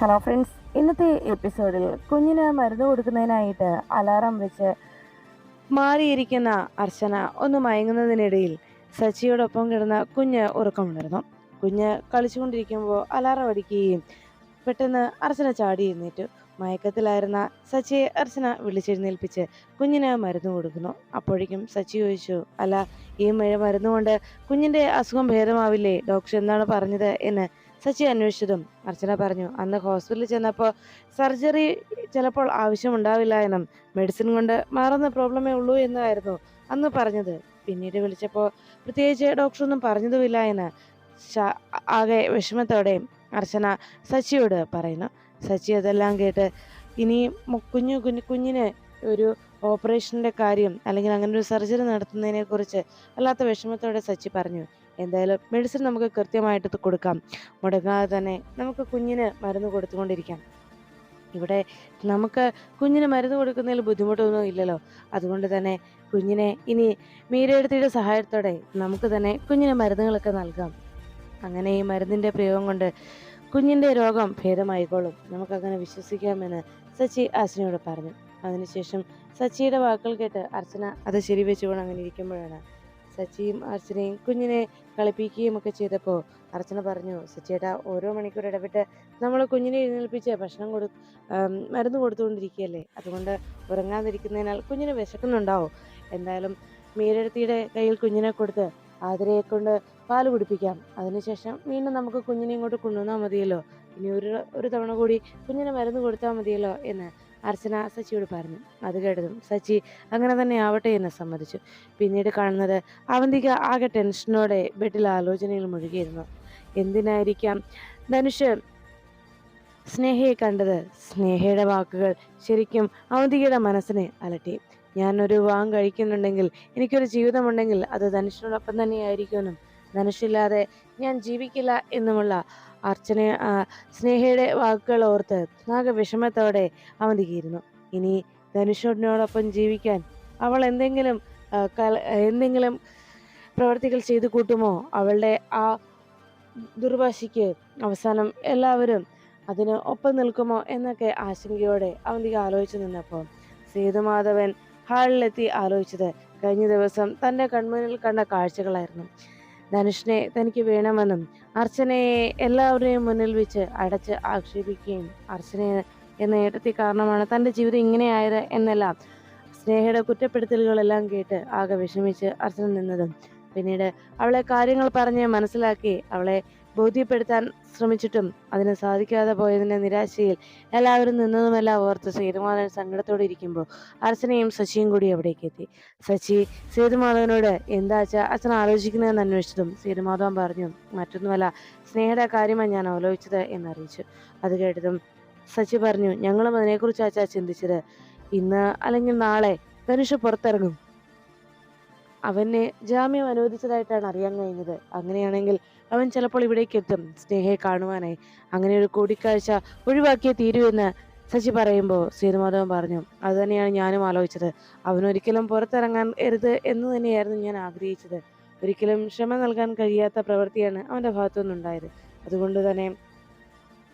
Hello friends ഇന്നത്തെ എപ്പിസോഡിൽ കുഞ്ഞിന് മരുന്ന് കൊടുക്കുന്നതിനായിട്ട് അലാറം വെച്ച് മാറിയിരിക്കുന്ന അർച്ചന ഒന്ന് മയങ്ങുന്നതിനിടയിൽ സച്ചിയോടൊപ്പം കിടന്ന കുഞ്ഞ് ഉറക്കമുണർന്നു. കുഞ്ഞ് കളിച്ചുകൊണ്ടിരിക്കുമ്പോൾ അലാറം അടിക്കുകയും പെട്ടെന്ന് അർച്ചന ചാടി എഴുന്നേറ്റു. മയക്കത്തിലായിരുന്ന സച്ചിയെ അർച്ചന വിളിച്ചെഴുന്നേൽപ്പിച്ച് കുഞ്ഞിന് മരുന്ന് കൊടുക്കുന്നു. അപ്പോഴേക്കും സച്ചി ചോദിച്ചു അല്ല ഈ മഴ മരുന്നുകൊണ്ട് കുഞ്ഞിന്റെ അസുഖം ഭേദമാവില്ലേ? ഡോക്ടർ എന്താണ് പറഞ്ഞത്? എന്ന് സച്ചി അന്വേഷിച്ചതും അർച്ചന പറഞ്ഞു. അന്ന് ഹോസ്പിറ്റലിൽ ചെന്നപ്പോൾ സർജറി ചിലപ്പോൾ ആവശ്യമുണ്ടാവില്ല എന്നും മെഡിസിൻ കൊണ്ട് മാറുന്ന പ്രോബ്ലമേ ഉള്ളൂ എന്നായിരുന്നു അന്ന് പറഞ്ഞത്. പിന്നീട് വിളിച്ചപ്പോൾ പ്രത്യേകിച്ച് ഡോക്ടറൊന്നും പറഞ്ഞതുമില്ല എന്ന് ആകെ വിഷമത്തോടെ അർച്ചന സച്ചിയോട് പറയുന്നു. സച്ചി അതെല്ലാം കേട്ട് ഇനി കുഞ്ഞു കുഞ്ഞു കുഞ്ഞിന് ഒരു ഓപ്പറേഷന്റെ കാര്യം അല്ലെങ്കിൽ അങ്ങനെ ഒരു സർജറി നടത്തുന്നതിനെക്കുറിച്ച് അല്ലാത്ത വിഷമത്തോടെ സച്ചി പറഞ്ഞു. എന്തായാലും മെഡിസിൻ നമുക്ക് കൃത്യമായിട്ട് കൊടുക്കാം. മുടങ്ങാതെ തന്നെ നമുക്ക് കുഞ്ഞിന് മരുന്ന് കൊടുത്തുകൊണ്ടിരിക്കാം. ഇവിടെ നമുക്ക് കുഞ്ഞിന് മരുന്ന് കൊടുക്കുന്നതിൽ ബുദ്ധിമുട്ടൊന്നും ഇല്ലല്ലോ. അതുകൊണ്ട് തന്നെ കുഞ്ഞിനെ ഇനി മീരയെടുത്തിയുടെ സഹായത്തോടെ നമുക്ക് തന്നെ കുഞ്ഞിന് മരുന്നുകളൊക്കെ നൽകാം. അങ്ങനെ ഈ മരുന്നിന്റെ പ്രയോഗം കൊണ്ട് കുഞ്ഞിന്റെ രോഗം ഭേദമായിക്കോളും. നമുക്കങ്ങനെ വിശ്വസിക്കാമെന്ന് സച്ചി അർച്ചനയോട് പറഞ്ഞു. അതിനുശേഷം സച്ചിയുടെ വാക്കുകൾ കേട്ട് അർച്ചന അത് ശരിവെച്ചുകൊണ്ട് അങ്ങനെ ഇരിക്കുമ്പോഴാണ് സച്ചിയും അർച്ചനയും കുഞ്ഞിനെ കളിപ്പിക്കുകയും ഒക്കെ ചെയ്തപ്പോൾ അർച്ചന പറഞ്ഞു സച്ചിയേട്ടാ ഓരോ മണിക്കൂർ ഇടവിട്ട് നമ്മൾ കുഞ്ഞിനെ എഴുന്നേൽപ്പിച്ച് ഭക്ഷണം കൊടു മരുന്ന് കൊടുത്തുകൊണ്ടിരിക്കുകയല്ലേ? അതുകൊണ്ട് ഉറങ്ങാതിരിക്കുന്നതിനാൽ കുഞ്ഞിന് വിശക്കുന്നുണ്ടാവും. എന്തായാലും മീരെടുത്തിയുടെ കയ്യിൽ കുഞ്ഞിനെ കൊടുത്ത് ആതിരയെ കൊണ്ട് പാൽ കുടിപ്പിക്കാം. അതിനുശേഷം വീണ്ടും നമുക്ക് കുഞ്ഞിനെ ഇങ്ങോട്ട് കൊണ്ടുവന്നാൽ മതിയല്ലോ. ഇനി ഒരു ഒരു തവണ കൂടി കുഞ്ഞിനെ മരുന്ന് കൊടുത്താൽ മതിയല്ലോ എന്ന് അർച്ചന സച്ചിയോട് പറഞ്ഞു. അത് കേട്ടതും സച്ചി അങ്ങനെ തന്നെ ആവട്ടെ എന്ന് സമ്മതിച്ചു. പിന്നീട് കാണുന്നത് അവന്തിക ആകെ ടെൻഷനോടെ ബെഡിൽ ആലോചനയിൽ മുഴുകിയിരുന്നു. എന്തിനായിരിക്കാം ധനുഷ് സ്നേഹയെ കണ്ടത്? സ്നേഹയുടെ വാക്കുകൾ ശരിക്കും അവന്തികയുടെ മനസ്സിനെ അലട്ടി. ഞാനൊരു വാങ് കഴിക്കുന്നുണ്ടെങ്കിൽ എനിക്കൊരു ജീവിതമുണ്ടെങ്കിൽ അത് ധനുഷിനോടൊപ്പം തന്നെയായിരിക്കുമെന്നും ധനുഷില്ലാതെ ഞാൻ ജീവിക്കില്ല എന്നുമുള്ള അർച്ചന സ്നേഹയുടെ വാക്കുകൾ ഓർത്ത് ആകെ വിഷമത്തോടെ അവന്തികയിരുന്നു. ഇനി ധനുഷോടിനോടൊപ്പം ജീവിക്കാൻ അവൾ എന്തെങ്കിലും കല- എന്തെങ്കിലും പ്രവർത്തികൾ ചെയ്തു കൂട്ടുമോ? അവളുടെ ആ ദുർവാശിക്ക് അവസാനം എല്ലാവരും അതിന് ഒപ്പം നിൽക്കുമോ എന്നൊക്കെ ആശങ്കയോടെ അവന്തിക ആലോചിച്ചു നിന്നപ്പോൾ സേതുമാധവൻ ഹാളിലെത്തി ആലോചിച്ചത് കഴിഞ്ഞ ദിവസം തന്റെ കൺമുന്നിൽ കണ്ട കാഴ്ചകളായിരുന്നു. ധനുഷിനെ തനിക്ക് വേണമെന്നും അർച്ചനയെ എല്ലാവരുടെയും മുന്നിൽ വെച്ച് അടച്ച് ആക്ഷേപിക്കുകയും അർച്ചനയെ എന്ന ഏട്ടത്തി കാരണമാണ് തന്റെ ജീവിതം ഇങ്ങനെയായത് എന്നെല്ലാം സ്നേഹയുടെ കുറ്റപ്പെടുത്തലുകളെല്ലാം കേട്ട് ആകെ വിഷമിച്ച് അർച്ചന നിന്നതും. പിന്നീട് അവളെ കാര്യങ്ങൾ പറഞ്ഞ് മനസ്സിലാക്കി അവളെ ബോധ്യപ്പെടുത്താൻ ശ്രമിച്ചിട്ടും അതിന് സാധിക്കാതെ പോയതിന്റെ നിരാശയിൽ എല്ലാവരും നിന്നതുമെല്ലാം ഓർത്ത് സേതുമാധവൻ സങ്കടത്തോടെ ഇരിക്കുമ്പോൾ അർച്ചനയും ശശിയും കൂടി അവിടേക്ക് എത്തി. ശശി സേതുമാധവനോട് എന്താ വെച്ചാൽ അച്ഛൻ ആലോചിക്കുന്നതെന്ന് അന്വേഷിച്ചതും സേതുമാധവൻ പറഞ്ഞു മറ്റൊന്നുമല്ല സ്നേഹയുടെ കാര്യമാണ് ഞാൻ ആലോചിച്ചത് എന്നറിയിച്ചു. അത് കേട്ടതും സച്ചി പറഞ്ഞു ഞങ്ങളും അതിനെക്കുറിച്ച് അച്ഛാ ചിന്തിച്ചത്? ഇന്ന് അല്ലെങ്കിൽ നാളെ ധനുഷ് പുറത്തിറങ്ങും. അവനെ ജാമ്യം അനുവദിച്ചതായിട്ടാണ് അറിയാൻ കഴിഞ്ഞത്. അങ്ങനെയാണെങ്കിൽ അവൻ ചിലപ്പോൾ ഇവിടേക്ക് എത്തും സ്നേഹയെ കാണുവാനായി. അങ്ങനെ ഒരു കൂടിക്കാഴ്ച ഒഴിവാക്കിയേ തീരുവെന്ന് സച്ചി പറയുമ്പോൾ സീതുമാധവൻ പറഞ്ഞു അത് തന്നെയാണ് ഞാനും ആലോചിച്ചത്. അവനൊരിക്കലും പുറത്തിറങ്ങാൻ എരുത് എന്ന് തന്നെയായിരുന്നു ഞാൻ ആഗ്രഹിച്ചത്. ഒരിക്കലും ക്ഷമ നൽകാൻ കഴിയാത്ത പ്രവൃത്തിയാണ് അവന്റെ ഭാഗത്തുനിന്നുണ്ടായത് അതുകൊണ്ട് തന്നെ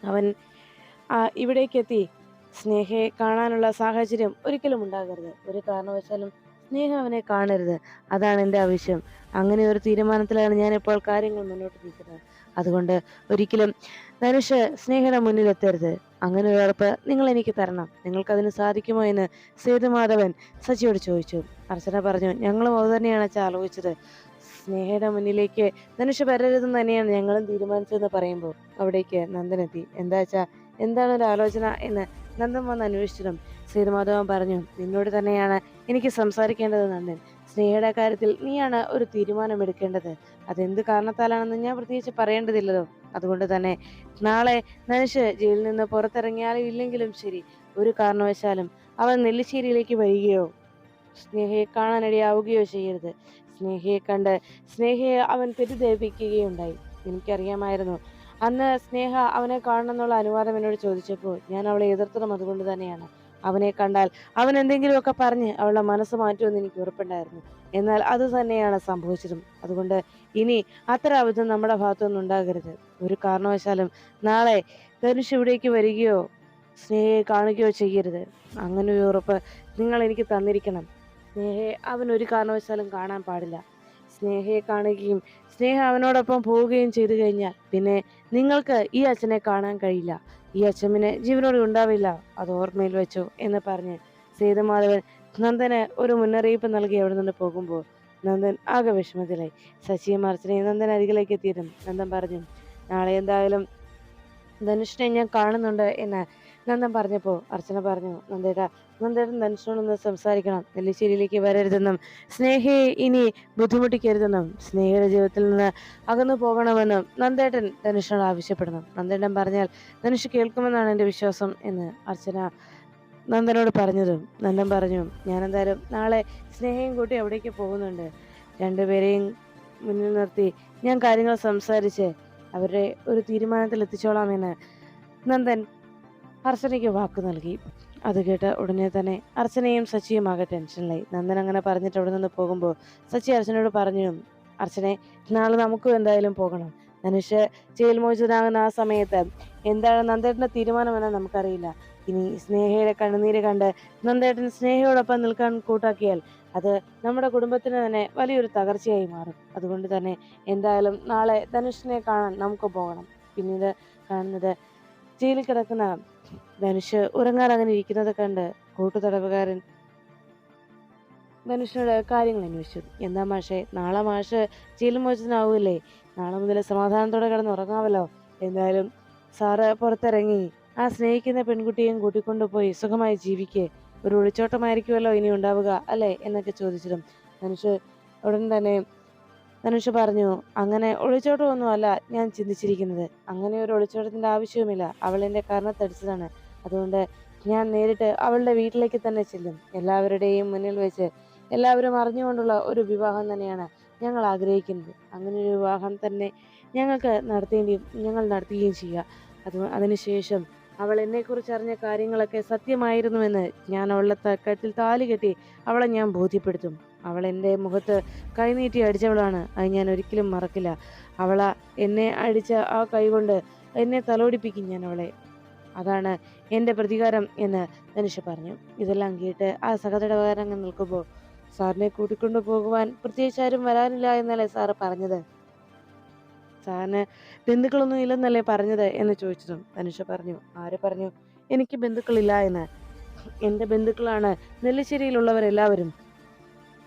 അവൻ ഇവിടേക്കെത്തി സ്നേഹയെ കാണാനുള്ള സാഹചര്യം ഒരിക്കലും ഉണ്ടാകരുത്. ഒരു കാരണവശാലും സ്നേഹ അവനെ കാണരുത്. അതാണ് എന്റെ ആവശ്യം. അങ്ങനെ ഒരു തീരുമാനത്തിലാണ് ഞാൻ ഇപ്പോൾ കാര്യങ്ങൾ മുന്നോട്ട് നീക്കുന്നത്. അതുകൊണ്ട് ഒരിക്കലും ധനുഷ് സ്നേഹയുടെ മുന്നിൽ എത്തരുത്. അങ്ങനെ ഒരു ഉറപ്പ് നിങ്ങൾ എനിക്ക് തരണം. നിങ്ങൾക്കതിന് സാധിക്കുമോ എന്ന് സേതുമാധവൻ സച്ചിയോട് ചോദിച്ചു. അർച്ചന പറഞ്ഞു ഞങ്ങളും അത് തന്നെയാണ് ആലോചിച്ചത്. സ്നേഹയുടെ മുന്നിലേക്ക് ധനുഷ് വരരുതെന്ന് തന്നെയാണ് ഞങ്ങളും തീരുമാനിച്ചതെന്ന് പറയുമ്പോൾ അവിടേക്ക് നന്ദനെത്തി. എന്താ വെച്ചാ എന്താണ് ഒരു ആലോചന? എന്ന് നന്ദൻ വന്ന് അന്വേഷിച്ചതും സേതുമാധവൻ പറഞ്ഞു നിന്നോട് തന്നെയാണ് എനിക്ക് സംസാരിക്കേണ്ടത് നന്ദൻ. സ്നേഹയുടെ കാര്യത്തിൽ നീയാണ് ഒരു തീരുമാനം എടുക്കേണ്ടത്. അതെന്ത് കാരണത്താലാണെന്ന് ഞാൻ പ്രത്യേകിച്ച് പറയേണ്ടതില്ലല്ലോ. അതുകൊണ്ട് തന്നെ നാളെ ധനുഷ് ജയിലിൽ നിന്ന് പുറത്തിറങ്ങിയാലും ഇല്ലെങ്കിലും ശരി ഒരു കാരണവശാലും അവൻ നെല്ലിശ്ശേരിയിലേക്ക് വരികയോ സ്നേഹയെ കാണാനിടയാവുകയോ ചെയ്യരുത്. സ്നേഹയെ കണ്ട് സ്നേഹയെ അവൻ തെറ്റിദ്ധരിപ്പിക്കുകയുണ്ടായി. എനിക്കറിയാമായിരുന്നു. അന്ന് സ്നേഹ അവനെ കാണണമെന്നുള്ള അനുവാദം എന്നോട് ചോദിച്ചപ്പോൾ ഞാൻ അവളെ എതിർത്തതും അതുകൊണ്ട് തന്നെയാണ്. അവനെ കണ്ടാൽ അവൻ എന്തെങ്കിലുമൊക്കെ പറഞ്ഞ് അവളുടെ മനസ്സ് മാറ്റുമെന്ന് എനിക്ക് ഉറപ്പുണ്ടായിരുന്നു. എന്നാൽ അത് തന്നെയാണ് സംഭവിച്ചതും. അതുകൊണ്ട് ഇനി അത്ര അബദ്ധം നമ്മുടെ ഭാഗത്തുനിന്ന് ഉണ്ടാകരുത്. ഒരു കാരണവശാലും നാളെ ധനുഷ് ഇവിടേക്ക് വരികയോ സ്നേഹയെ കാണുകയോ ചെയ്യരുത്. അങ്ങനെ ഒരു ഉറപ്പ് നിങ്ങൾ എനിക്ക് തന്നിരിക്കണം. സ്നേഹയെ അവൻ ഒരു കാരണവശാലും കാണാൻ പാടില്ല. സ്നേഹയെ കാണുകയും സ്നേഹ അവനോടൊപ്പം പോവുകയും ചെയ്തു കഴിഞ്ഞാൽ പിന്നെ നിങ്ങൾക്ക് ഈ അച്ഛനെ കാണാൻ കഴിയില്ല. ഈ അച്ഛമ്മിന് ജീവനോട് ഉണ്ടാവില്ല. അത് ഓർമ്മയിൽ വെച്ചു എന്ന് പറഞ്ഞ് സേതുമാധവൻ നന്ദന് ഒരു മുന്നറിയിപ്പ് നൽകി അവിടെ നിന്ന് പോകുമ്പോൾ നന്ദൻ ആകെ വിഷമത്തിലായി. ശശിയും അർച്ചനയും നന്ദൻ അരികിലേക്ക് എത്തിയിരുന്നു നന്ദൻ പറഞ്ഞു നാളെ എന്തായാലും ധനുഷിനെ ഞാൻ കാണുന്നുണ്ട് എന്ന് നന്ദൻ പറഞ്ഞപ്പോൾ അർച്ചന പറഞ്ഞു നന്ദേട്ട നന്ദേട്ടൻ ധനുഷിനോടൊന്ന് സംസാരിക്കണം. നെല്ലിശ്ശേരിയിലേക്ക് വരരുതെന്നും സ്നേഹയെ ഇനി ബുദ്ധിമുട്ടിക്കരുതെന്നും സ്നേഹയുടെ ജീവിതത്തിൽ നിന്ന് അകന്നു പോകണമെന്നും നന്ദേട്ടൻ ധനുഷിനോട് ആവശ്യപ്പെടണം നന്ദേട്ടൻ പറഞ്ഞാൽ ധനുഷ് കേൾക്കുമെന്നാണ് എന്റെ വിശ്വാസം എന്ന് അർച്ചന നന്ദനോട് പറഞ്ഞതും നന്ദൻ പറഞ്ഞു ഞാനെന്തായാലും നാളെ സ്നേഹയും കൂട്ടി അവിടേക്ക് പോകുന്നുണ്ട്. രണ്ടുപേരെയും മുന്നിൽ നിർത്തി ഞാൻ കാര്യങ്ങൾ സംസാരിച്ച് അവരുടെ ഒരു തീരുമാനത്തിൽ എത്തിച്ചോളാമെന്ന് നന്ദൻ അർച്ചനയ്ക്ക് വാക്ക് നൽകി. അത് കേട്ട് ഉടനെ തന്നെ അർച്ചനയും സച്ചിയും ആകെ ടെൻഷനിലായി. നന്ദൻ അങ്ങനെ പറഞ്ഞിട്ട് അവിടെ നിന്ന് പോകുമ്പോൾ സച്ചി അർച്ചനയോട് പറഞ്ഞു അർച്ചനെ നാളെ നമുക്കും എന്തായാലും പോകണം. ധനുഷ് ജയിൽ മോചിതനാകുന്ന ആ സമയത്ത് എന്താണ് നന്ദേട്ടന്റെ തീരുമാനമെന്ന് നമുക്കറിയില്ല. ഇനി സ്നേഹയുടെ കണ്ണുനീര് കണ്ട് നന്ദേട്ടൻ സ്നേഹയോടൊപ്പം നിൽക്കാൻ കൂട്ടാക്കിയാൽ അത് നമ്മുടെ കുടുംബത്തിന് തന്നെ വലിയൊരു തകർച്ചയായി മാറും. അതുകൊണ്ട് തന്നെ എന്തായാലും നാളെ ധനുഷിനെ കാണാൻ നമുക്ക് പോകണം. പിന്നീട് കാണുന്നത് ജയിലിൽ കിടക്കുന്ന ധനുഷ് ഉറങ്ങാൻ അങ്ങനെ ഇരിക്കുന്നത് കണ്ട് കൂട്ടുതടവുകാരൻ ധനുഷിനോട് കാര്യങ്ങൾ അന്വേഷിച്ചു. എന്താ മാഷേ നാളെ മാഷ് ജയിൽ മോചിതനാവൂലേ നാളെ മുതൽ സമാധാനത്തോടെ കിടന്ന് ഉറങ്ങാവല്ലോ. എന്തായാലും സാറ് പുറത്തിറങ്ങി. ആ സ്നേഹിക്കുന്ന പെൺകുട്ടിയെയും കൂട്ടിക്കൊണ്ടുപോയി സുഖമായി ജീവിക്കേ. ഒരു ഒളിച്ചോട്ടമായിരിക്കുമല്ലോ ഇനി ഉണ്ടാവുക അല്ലേ? എന്നൊക്കെ ചോദിച്ചിരുന്നു. ധനുഷ് ഉടൻ തന്നെ ധനുഷ് പറഞ്ഞു അങ്ങനെ ഒളിച്ചോട്ടമൊന്നുമല്ല ഞാൻ ചിന്തിച്ചിരിക്കുന്നത്. അങ്ങനെ ഒരു ഒളിച്ചോട്ടത്തിന്റെ ആവശ്യവുമില്ല. അവൾ എന്റെ കർണത്തടിച്ചതാണ് അതുകൊണ്ട് ഞാൻ നേരിട്ട് അവളുടെ വീട്ടിലേക്ക് തന്നെ ചെല്ലും. എല്ലാവരുടെയും മുന്നിൽ വെച്ച് എല്ലാവരും അറിഞ്ഞുകൊണ്ടുള്ള ഒരു വിവാഹം തന്നെയാണ് ഞങ്ങൾ ആഗ്രഹിക്കുന്നത്. അങ്ങനെ ഒരു വിവാഹം തന്നെ ഞങ്ങൾക്ക് നടത്തേണ്ടിയും ഞങ്ങൾ നടത്തുകയും ചെയ്യുക. അത് അതിനുശേഷം അവൾ എന്നെക്കുറിച്ച് അറിഞ്ഞ കാര്യങ്ങളൊക്കെ സത്യമായിരുന്നുവെന്ന് ഞാൻ അവളുടെ തക്കത്തിൽ താലി കെട്ടി അവളെ ഞാൻ ബോധ്യപ്പെടുത്തും. അവൾ എന്റെ മുഖത്ത് കൈനീട്ടി അടിച്ചവളാണ്. അത് ഞാൻ ഒരിക്കലും മറക്കില്ല. അവള എന്നെ അടിച്ച ആ കൈകൊണ്ട് എന്നെ തലോടിപ്പിക്കും ഞാൻ അവളെ. അതാണ് എന്റെ പ്രതികാരം എന്ന് ധനുഷ് പറഞ്ഞു. ഇതെല്ലാം കേട്ട് ആ സഹതടവകാരങ്ങൾ നിൽക്കുമ്പോൾ സാറിനെ കൂട്ടിക്കൊണ്ടു പോകുവാൻ പ്രത്യേകിച്ച് ആരും വരാനില്ല എന്നല്ലേ സാറ് പറഞ്ഞത്? സാറിന് ബന്ധുക്കളൊന്നും ഇല്ലെന്നല്ലേ പറഞ്ഞത് എന്ന് ചോദിച്ചതും ധനുഷ പറഞ്ഞു. ആര് പറഞ്ഞു? എനിക്ക് ബന്ധുക്കളില്ല എന്ന്. എന്റെ ബന്ധുക്കളാണ് നെല്ലിശ്ശേരിയിലുള്ളവരെല്ലാവരും.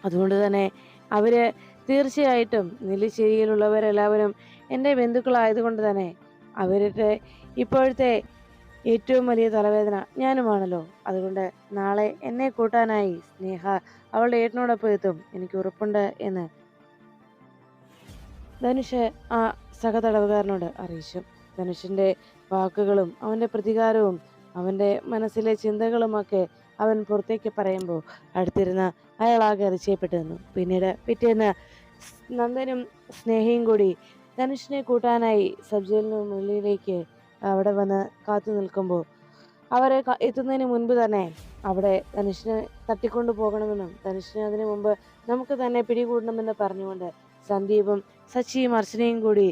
അതുകൊണ്ട് തന്നെ അവർ തീർച്ചയായിട്ടും നെല്ലിശ്ശേരിയിലുള്ളവരെല്ലാവരും എന്റെ ബന്ധുക്കളായതുകൊണ്ട് തന്നെ അവരുടെ ഇപ്പോഴത്തെ ഏറ്റവും വലിയ തലവേദന ഞാനുമാണല്ലോ. അതുകൊണ്ട് നാളെ എന്നെ കൂട്ടാനായി സ്നേഹ അവളുടെ ഏട്ടനോടൊപ്പം എത്തും. എനിക്ക് ഉറപ്പുണ്ട് എന്ന് ധനുഷ് ആ സഹതടവുകാരനോട് അറിയിച്ചു. ധനുഷിന്റെ വാക്കുകളും അവന്റെ പ്രതികാരവും അവന്റെ മനസ്സിലെ ചിന്തകളുമൊക്കെ അവൻ പുറത്തേക്ക് പറയുമ്പോൾ അടുത്തിരുന്ന അയാളാകെ അതിശയപ്പെട്ടു പിന്നീട് പിറ്റേന്ന് നന്ദനും സ്നേഹയും കൂടി ധനുഷിനെ കൂട്ടാനായി സബ്ജയിലിന് മുന്നിലേക്ക് അവിടെ വന്ന് കാത്തു നിൽക്കുമ്പോൾ അവരെ എത്തുന്നതിന് മുൻപ് തന്നെ അവിടെ ധനുഷിനെ തട്ടിക്കൊണ്ടു പോകണമെന്നും ധനുഷിനെ അതിനു മുമ്പ് നമുക്ക് തന്നെ പിടികൂടണമെന്ന് പറഞ്ഞുകൊണ്ട് സന്ദീപും സച്ചിയും അർച്ചനയും കൂടി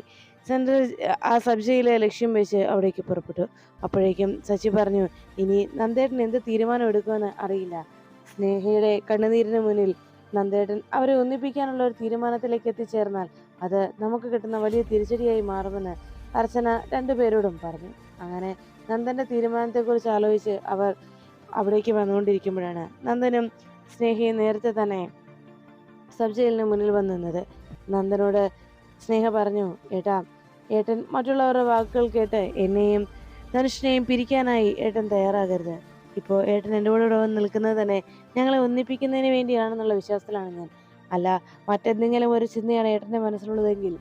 സെൻട്രൽ ആ സബ് ലക്ഷ്യം വെച്ച് അവിടേക്ക് പുറപ്പെട്ടു. അപ്പോഴേക്കും സച്ചി പറഞ്ഞു ഇനി നന്ദേട്ടൻ എന്ത് തീരുമാനം എടുക്കുമെന്ന് അറിയില്ല. സ്നേഹയുടെ കണ്ണുനീരിന് മുന്നിൽ നന്ദേട്ടൻ അവരെ ഒന്നിപ്പിക്കാനുള്ള ഒരു തീരുമാനത്തിലേക്ക് എത്തിച്ചേർന്നാൽ അത് നമുക്ക് കിട്ടുന്ന വലിയ തിരിച്ചടിയായി മാറുമെന്ന് അർച്ചന രണ്ടുപേരോടും പറഞ്ഞു. അങ്ങനെ നന്ദന്റെ തീരുമാനത്തെക്കുറിച്ച് ആലോചിച്ച് അവർ അവിടേക്ക് വന്നുകൊണ്ടിരിക്കുമ്പോഴാണ് നന്ദനും സ്നേഹയും നേരത്തെ തന്നെ സബ് ജയിലിന് മുന്നിൽ വന്നു നിന്നത്. നന്ദനോട് സ്നേഹ പറഞ്ഞു ഏട്ടാ ഏട്ടൻ മറ്റുള്ളവരുടെ വാക്കുകൾ കേട്ട് എന്നെയും ധനുഷിനെയും പിരിക്കാനായി ഏട്ടൻ തയ്യാറാകരുത്. ഇപ്പോൾ ഏട്ടൻ എന്റെ കൂടെ ഇവിടെ വന്ന് നിൽക്കുന്നത് തന്നെ ഞങ്ങളെ ഒന്നിപ്പിക്കുന്നതിന് വേണ്ടിയാണെന്നുള്ള വിശ്വാസത്തിലാണ് ഞാൻ. അല്ല മറ്റെന്തെങ്കിലും ഒരു ചിന്തയാണ് ഏട്ടന്റെ മനസ്സിലുള്ളതെങ്കിൽ?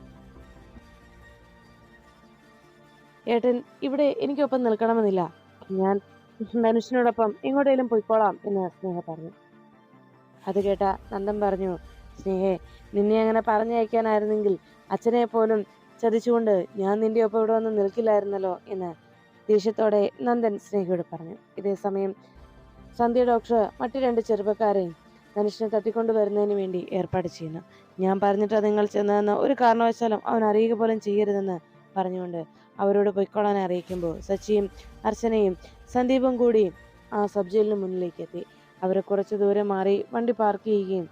ഏട്ടൻ ഇവിടെ എനിക്കൊപ്പം നിൽക്കണമെന്നില്ല. ഞാൻ ധനുഷിനോടൊപ്പം എങ്ങോട്ടേലും പോയിക്കോളാം എന്ന് സ്നേഹ പറഞ്ഞു. അത് കേട്ട നന്ദൻ പറഞ്ഞു സ്നേഹേ നിന്നെ അങ്ങനെ പറഞ്ഞയക്കാനായിരുന്നെങ്കിൽ അച്ഛനെ പോലും ചതിച്ചുകൊണ്ട് ഞാൻ നിന്റെ ഒപ്പം ഇവിടെ വന്ന് നിൽക്കില്ലായിരുന്നല്ലോ എന്ന് ദേഷ്യത്തോടെ നന്ദൻ സ്നേഹയോട് പറഞ്ഞു. ഇതേസമയം സന്ധ്യ ഡോക്ടർ മറ്റു രണ്ട് ചെറുപ്പക്കാരെയും ധനുഷിനെ തട്ടിക്കൊണ്ടു വരുന്നതിന് വേണ്ടി ഏർപ്പാട് ചെയ്യുന്നു. ഞാൻ പറഞ്ഞിട്ട് നിങ്ങൾ ചെന്നതെന്ന് ഒരു കാരണവശാലും അവൻ അറിയുക പോലും ചെയ്യരുതെന്ന് പറഞ്ഞുകൊണ്ട് അവരോട് പൊയ്ക്കോളാൻ അറിയിക്കുമ്പോൾ സച്ചിയും അർച്ചനയും സന്ദീപും കൂടി ആ സബ് ജയിലിന് മുന്നിലേക്ക് എത്തി. അവരെ കുറച്ച് ദൂരെ മാറി വണ്ടി പാർക്ക് ചെയ്യുകയും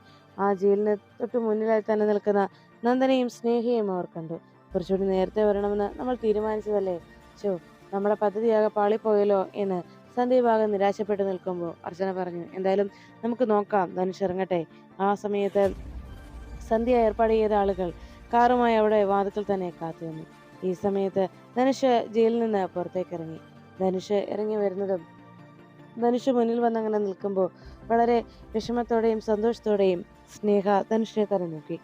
ആ ജയിലിന് തൊട്ട് മുന്നിലായി തന്നെ നിൽക്കുന്ന നന്ദനയും സ്നേഹയും അവർ കണ്ടു. കുറച്ചുകൂടി നേരത്തെ വരണമെന്ന് നമ്മൾ തീരുമാനിച്ചതല്ലേ? ചോ നമ്മുടെ പദ്ധതിയാകെ പാളിപ്പോയല്ലോ എന്ന് സന്ധ്യ ആകെ നിരാശപ്പെട്ട് നിൽക്കുമ്പോൾ അർച്ചന പറഞ്ഞു എന്തായാലും നമുക്ക് നോക്കാം ധനുഷ് ഇറങ്ങട്ടെ. ആ സമയത്ത് സന്ധ്യ ഏർപ്പാട് ചെയ്ത ആളുകൾ കാറുമായി അവിടെ വാതിക്കൽ തന്നെ കാത്തു വന്നു ഈ സമയത്ത് ധനുഷ് ജയിലിൽ നിന്ന് പുറത്തേക്ക് ഇറങ്ങി. ധനുഷ് ഇറങ്ങി വരുന്നതും ധനുഷ് മുന്നിൽ വന്നങ്ങനെ നിൽക്കുമ്പോൾ വളരെ വിഷമത്തോടെയും സന്തോഷത്തോടെയും സ്നേഹ ധനുഷിനെ തന്നെ നോക്കി.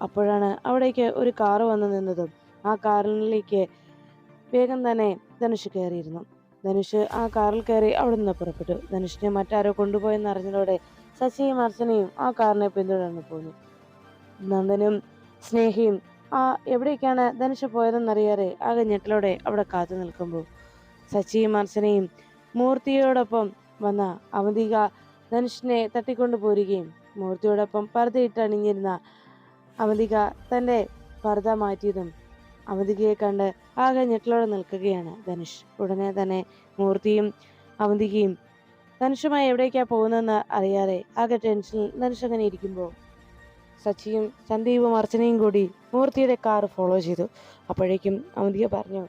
അപ്പോഴാണ് അവിടേക്ക് ഒരു കാറ് വന്നു നിന്നതും. ആ കാറിലേക്ക് വേഗം തന്നെ ധനുഷ് കയറിയിരുന്നു. ധനുഷ് ആ കാറിൽ കയറി അവിടെ നിന്ന് പുറപ്പെട്ടു. ധനുഷിനെ മറ്റാരോ കൊണ്ടുപോയെന്ന് അറിഞ്ഞതോടെ ശശിയും അർച്ചനയും ആ കാറിനെ പിന്തുടർന്നു പോന്നു. നന്ദനും സ്നേഹയും ആ എവിടേക്കാണ് ധനുഷ് പോയതെന്നറിയാതെ ആകെ ഞെട്ടലോടെ അവിടെ കാത്തു നിൽക്കുമ്പോൾ? ശശിയും അർച്ചനയും മൂർത്തിയോടൊപ്പം വന്ന അവന്തിക ധനുഷിനെ തട്ടിക്കൊണ്ടു പോരുകയും മൂർത്തിയോടൊപ്പം പർദ്ദയിട്ട് അണിഞ്ഞിരുന്ന അവന്തിക തന്റെ പർദ്ദ മാറ്റിയതും അവന്തികയെ കണ്ട് ആകെ ഞെട്ടലോടെ നിൽക്കുകയാണ് ധനുഷ്. ഉടനെ തന്നെ മൂർത്തിയും അവന്തികയും ധനുഷുമായി എവിടേക്കാ പോകുന്നതെന്ന് അറിയാതെ ആകെ ടെൻഷനിൽ ധനുഷ് അങ്ങനെ ഇരിക്കുമ്പോൾ സച്ചിയും സന്ദീപും അർച്ചനയും കൂടി മൂർത്തിയുടെ കാർ ഫോളോ ചെയ്തു. അപ്പോഴേക്കും അവന്തിക പറഞ്ഞു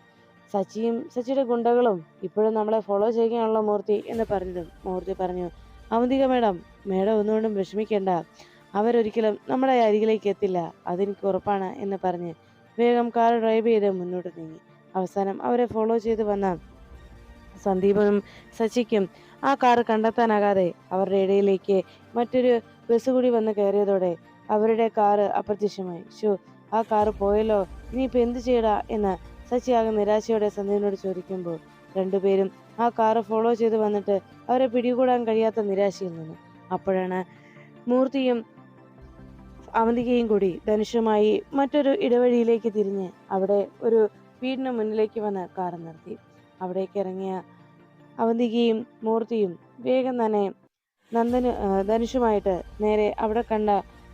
സച്ചിയും സച്ചിയുടെ ഗുണ്ടകളും ഇപ്പോഴും നമ്മളെ ഫോളോ ചെയ്യുകയാണല്ലോ മൂർത്തി എന്ന് പറഞ്ഞതും മൂർത്തി പറഞ്ഞു അവന്തിക മേഡം മേഡം ഒന്നുകൊണ്ടും വിഷമിക്കേണ്ട. അവരൊരിക്കലും നമ്മുടെ അരികിലേക്ക് എത്തില്ല. അതെനിക്ക് ഉറപ്പാണ് എന്ന് പറഞ്ഞ് വേഗം കാർ ഡ്രൈവ് ചെയ്ത് മുന്നോട്ട് നീങ്ങി. അവസാനം അവരെ ഫോളോ ചെയ്ത് വന്ന സന്ദീപനും സച്ചിക്കും ആ കാർ കണ്ടെത്താനാകാതെ അവരുടെ ഇടയിലേക്ക് മറ്റൊരു ബസ് കൂടി വന്ന് കയറിയതോടെ അവരുടെ കാറ് അപ്രത്യക്ഷമായി. ഷോ ആ കാറ് പോയല്ലോ. ഇനിയിപ്പോൾ എന്ത് ചെയ്യടാ? എന്ന് സച്ചി ആകെ നിരാശയോടെ സന്ദീപിനോട് ചോദിക്കുമ്പോൾ രണ്ടുപേരും ആ കാറ് ഫോളോ ചെയ്ത് വന്നിട്ട് അവരെ പിടികൂടാൻ കഴിയാത്ത നിരാശയിൽ നിന്നു. അപ്പോഴാണ് മൂർത്തിയും അവന്തികയും കൂടി ധനുഷുമായി മറ്റൊരു ഇടവഴിയിലേക്ക് തിരിഞ്ഞ് അവിടെ ഒരു വീടിന് മുന്നിലേക്ക് വന്ന് കാർ നിർത്തി. അവിടേക്ക് ഇറങ്ങിയ അവന്തികയും മൂർത്തിയും വേഗം തന്നെ നന്ദന് ധനുഷുമായിട്ട് നേരെ അവിടെ കണ്ട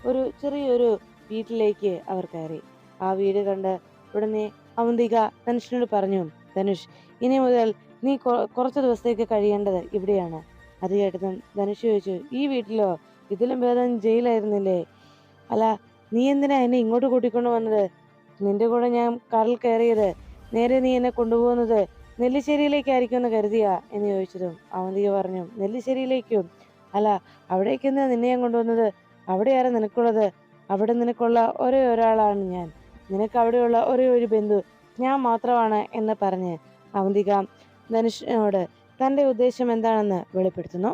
ഒരു ചെറിയൊരു വീട്ടിലേക്ക് അവർ കയറി. ആ വീട് കണ്ട് ഉടനെ അവന്തിക ധനുഷിനോട് പറഞ്ഞു ധനുഷ് ഇനി മുതൽ നീ കുറച്ച് ദിവസത്തേക്ക് കഴിയേണ്ടത് ഇവിടെയാണ്. അത് കേട്ടതും ധനുഷ് ചോദിച്ചു ഈ വീട്ടിലോ? ഇതിലും ഭേദം ജയിലായിരുന്നില്ലേ? അല്ല നീ എന്തിനാ എന്നെ ഇങ്ങോട്ട് കൂട്ടിക്കൊണ്ട് വന്നത്? നിന്റെ കൂടെ ഞാൻ കാറിൽ കയറിയത് നേരെ നീ എന്നെ കൊണ്ടുപോകുന്നത് നെല്ലിശ്ശേരിയിലേക്കായിരിക്കും എന്ന് കരുതിയാ എന്ന് ചോദിച്ചതും അവന്തിക പറഞ്ഞു നെല്ലിശ്ശേരിയിലേക്കും? അല്ല അവിടേക്കെന്താ നിന്നെ ഞാൻ കൊണ്ടുവന്നത്? അവിടെയാണ് നിനക്കുള്ളത്? അവിടെ നിനക്കുള്ള ഒരേ ഒരാളാണ് ഞാൻ. നിനക്ക് അവിടെയുള്ള ഒരേ ഒരു ബന്ധു ഞാൻ മാത്രമാണ് എന്ന് പറഞ്ഞ് അവന്തിക ധനുഷിനോട് തന്റെ ഉദ്ദേശം എന്താണെന്ന് വെളിപ്പെടുത്തുന്നു.